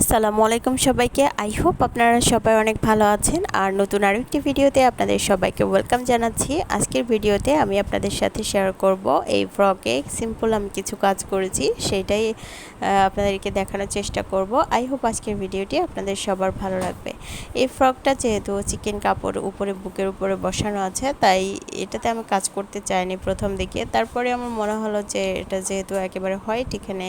আসসালামু আলাইকুম সবাইকে। আই হোপ আপনারা সবাই অনেক ভালো আছেন। আর নতুন আরও একটি ভিডিওতে আপনাদের সবাইকে ওয়েলকাম জানাচ্ছি। আজকের ভিডিওতে আমি আপনাদের সাথে শেয়ার করব এই ফ্রকে সিম্পল আমি কিছু কাজ করেছি সেইটাই আপনাদেরকে দেখানোর চেষ্টা করব। আই হোপ আজকের ভিডিওটি আপনাদের সবার ভালো লাগবে। এই ফ্রকটা যেহেতু চিকেন কাপড় উপরে, বুকের উপরে বসানো আছে, তাই এটাতে আমি কাজ করতে চাইনি প্রথম দিকে। তারপরে আমার মনে হলো যে এটা যেহেতু একেবারে হোয়াইট এখানে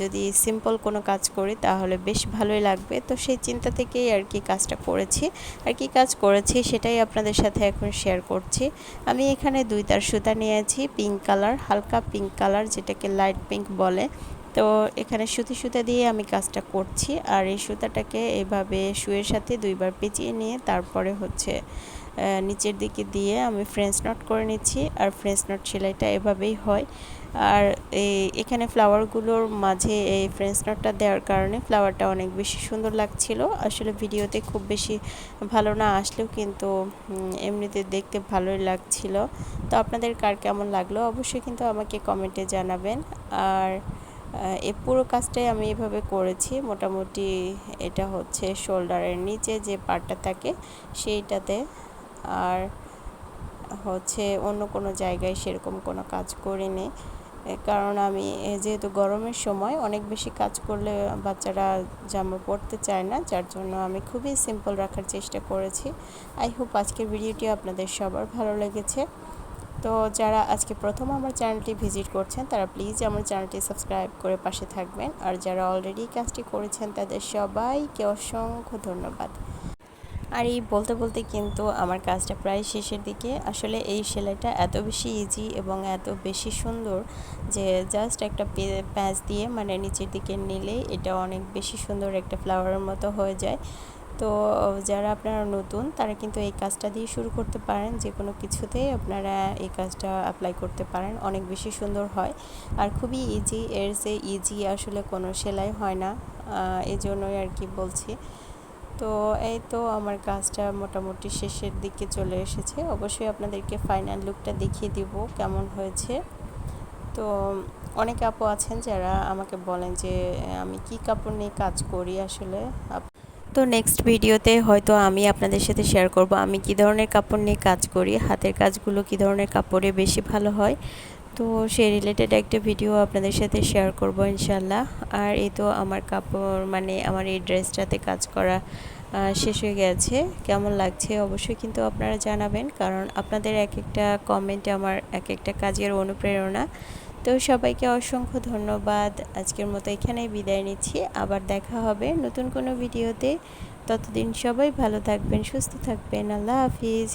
যদি সিম্পল কোনো কাজ করি, তাহলে তাহলে বেশ ভালোই লাগবে। তো সেই চিন্তা থেকেই আর কি কাজটা করেছি। আর কি কাজ করেছি সেটাই আপনাদের সাথে এখন শেয়ার করছি। আমি এখানে দুই তার সুতা নিয়েছি পিঙ্ক কালার হালকা পিঙ্ক কালার যেটাকে লাইট পিঙ্ক বলে। তো এখানে সুতি সুতা দিয়ে আমি কাজটা করছি। আর এই সুতাটাকে এভাবে শুয়ের সাথে দুইবার পেঁচিয়ে নিয়ে তারপরে হচ্ছে নিচের দিকে দিয়ে আমি ফ্রেঞ্চ নট করে নিচ্ছি, আর ফ্রেঞ্চ নট সেলাইটা এভাবেই হয়। আর এই এখানে ফ্লাওয়ারগুলোর মাঝে এই ফ্রেঞ্চ নটটা দেওয়ার কারণে ফ্লাওয়ারটা অনেক বেশি সুন্দর লাগছিল। আসলে ভিডিওতে খুব বেশি ভালো না আসলেও কিন্তু এমনিতে দেখতে ভালোই লাগছিল। তো আপনাদের কার কেমন লাগল অবশ্যই কিন্তু আমাকে কমেন্টে জানাবেন। আর এ পুরো কাজটাই আমি এভাবে করেছি। মোটামুটি এটা হচ্ছে শোল্ডারের নিচে যে পার্টটা থাকে, সেইটাতে আর হচ্ছে অন্য কোনো জায়গায় সেরকম কোনো কাজ করিনি। কারণ আমি যেহেতু গরমের সময় অনেক বেশি কাজ করলে বাচ্চারা জামা পরতে চায় না, যার জন্য আমি খুবই সিম্পল রাখার চেষ্টা করেছি। আই হোপ আজকের ভিডিওটি আপনাদের সবার ভালো লেগেছে। তো যারা আজকে প্রথম আমার চ্যানেলটি ভিজিট করছেন, তারা প্লিজ আমার চ্যানেলটি সাবস্ক্রাইব করে পাশে থাকবেন। আর যারা অলরেডি কাজটি করেছেন, তাদের সবাইকে অসংখ্য ধন্যবাদ। আর এই বলতে বলতে কিন্তু আমার কাজটা প্রায় শেষের দিকে। আসলে এই সেলাইটা এত বেশি ইজি এবং এত বেশি সুন্দর যে জাস্ট একটা প্যাঁচ দিয়ে মানে নিচের দিকে নিলেই এটা অনেক বেশি সুন্দর একটা ফ্লাওয়ারের মতো হয়ে যায়। তো যারা আপনারা নতুন, তারা কিন্তু এই কাজটা দিয়ে শুরু করতে পারেন। যে কোনো কিছুতেই আপনারা এই কাজটা অ্যাপ্লাই করতে পারেন। অনেক বেশি সুন্দর হয়। আর খুবই ইজি এর যে ইজি আসলে কোনো সেলাই হয় না। এই জন্যই আর কি বলছি। তো এই তো আমার কাজটা মোটামুটি শেষের দিকে চলে এসেছে। অবশ্যই আপনাদেরকে ফাইনাল লুকটা দেখিয়ে দিব কেমন হয়েছে। তো অনেক আপু আছেন যারা আমাকে বলেন যে, আমি কি কাপড় নিয়ে কাজ করি আসলে? তো নেক্সট ভিডিওতে হয়তো আমি আপনাদের সাথে শেয়ার করব আমি কি ধরনের কাপড় নিয়ে কাজ করি, হাতের কাজগুলো কি ধরনের কাপড়ে বেশি ভালো হয়। তো সেই রিলেটেড একটা ভিডিও আপনাদের সাথে শেয়ার করব ইনশাল্লাহ আর এই তো আমার কাপড় মানে আমার এই ড্রেসটাতে কাজ করা শেষ হয়ে গেছে। কেমন লাগছে অবশ্যই কিন্তু আপনারা জানাবেন, কারণ আপনাদের এক একটা কমেন্ট আমার এক একটা কাজের অনুপ্রেরণা। তো সবাইকে অসংখ্য ধন্যবাদ। আজকের মতো এখানেই বিদায় নিচ্ছি। আবার দেখা হবে নতুন কোনো ভিডিওতে ততদিন সবাই ভালো থাকবেন, সুস্থ থাকবেন। আল্লাহ হাফিজ।